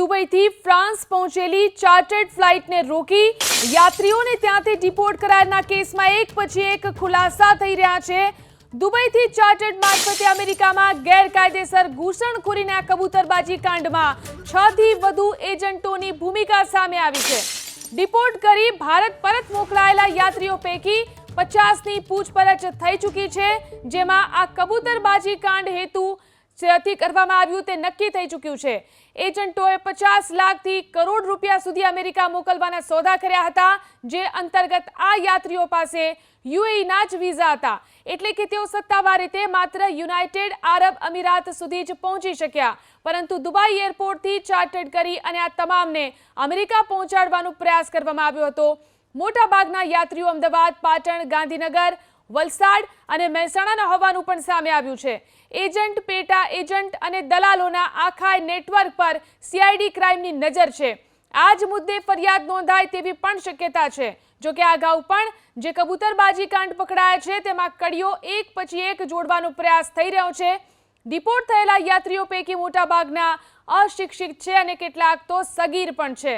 દુબઈથી France પહોંચેલી chartered ફ્લાઇટને રોકી યાત્રીઓને ત્યાંથી deport કરારના કેસમાં એક પછી એક ખુલાસા થઈ રહ્યા છે. દુબઈથી ચાર્ટર્ડ મારફતે અમેરિકામાં ગેરકાયદેસર ઘૂસણખોરીના કબૂતરબાજી કાંડમાં છ થી વધુ એજન્ટોની ભૂમિકા સામે આવી છે. ડિપોર્ટ કરી ભારત પરત મોકલાયેલા યાત્રીઓ પૈકી પચાસની પૂછપરછ થઈ ચૂકી છે, જેમાં આ કબૂતરબાજી કાંડ હેતુ થી કરવામાં આવ્યું તે નક્કી થઈ ચૂક્યું છે. એજન્ટોએ પચાસ લાખથી કરોડ રૂપિયા સુધી અમેરિકા મોકલવાના સોદા કર્યા હતા, જે અંતર્ગત આ યાત્રીઓ પાસે યુએઈના જ વિઝા હતા. એટલે કે તેઓ સત્તાવાર રીતે માત્ર યુનાઇટેડ આરબ અમીરાત સુધી જ પહોંચી શક્યા. પરંતુ દુબઈ એરપોર્ટથી ચાર્ટર્ડ કરી અને આ તમામને અમેરિકા પહોંચાડવાનો પ્રયાસ કરવામાં આવ્યો હતો. મોટાભાગના યાત્રીઓ અમદાવાદ, પાટણ, ગાંધીનગર વલસાડ અને મહેસાણાના હોવાનું પણ સામે આવ્યું છે. એજન્ટ પેટા એજન્ટ અને દલાલોના આખા નેટવર્ક પર સીઆઈડી ક્રાઇમની નજર છે. આ જ મુદ્દે ફરિયાદ નોંધાય તેવી પણ શક્યતા છે. જો કે અગાઉ પણ જે કબૂતરબાજી કાંડ પકડાયા છે, તેમાં કડીઓ એક પછી એક જોડવાનો પ્રયાસ થઈ રહ્યો છે. ડિપોર્ટ થયેલા યાત્રીઓ પૈકી મોટાભાગના અશિક્ષિત છે અને કેટલાક તો સગીર પણ છે.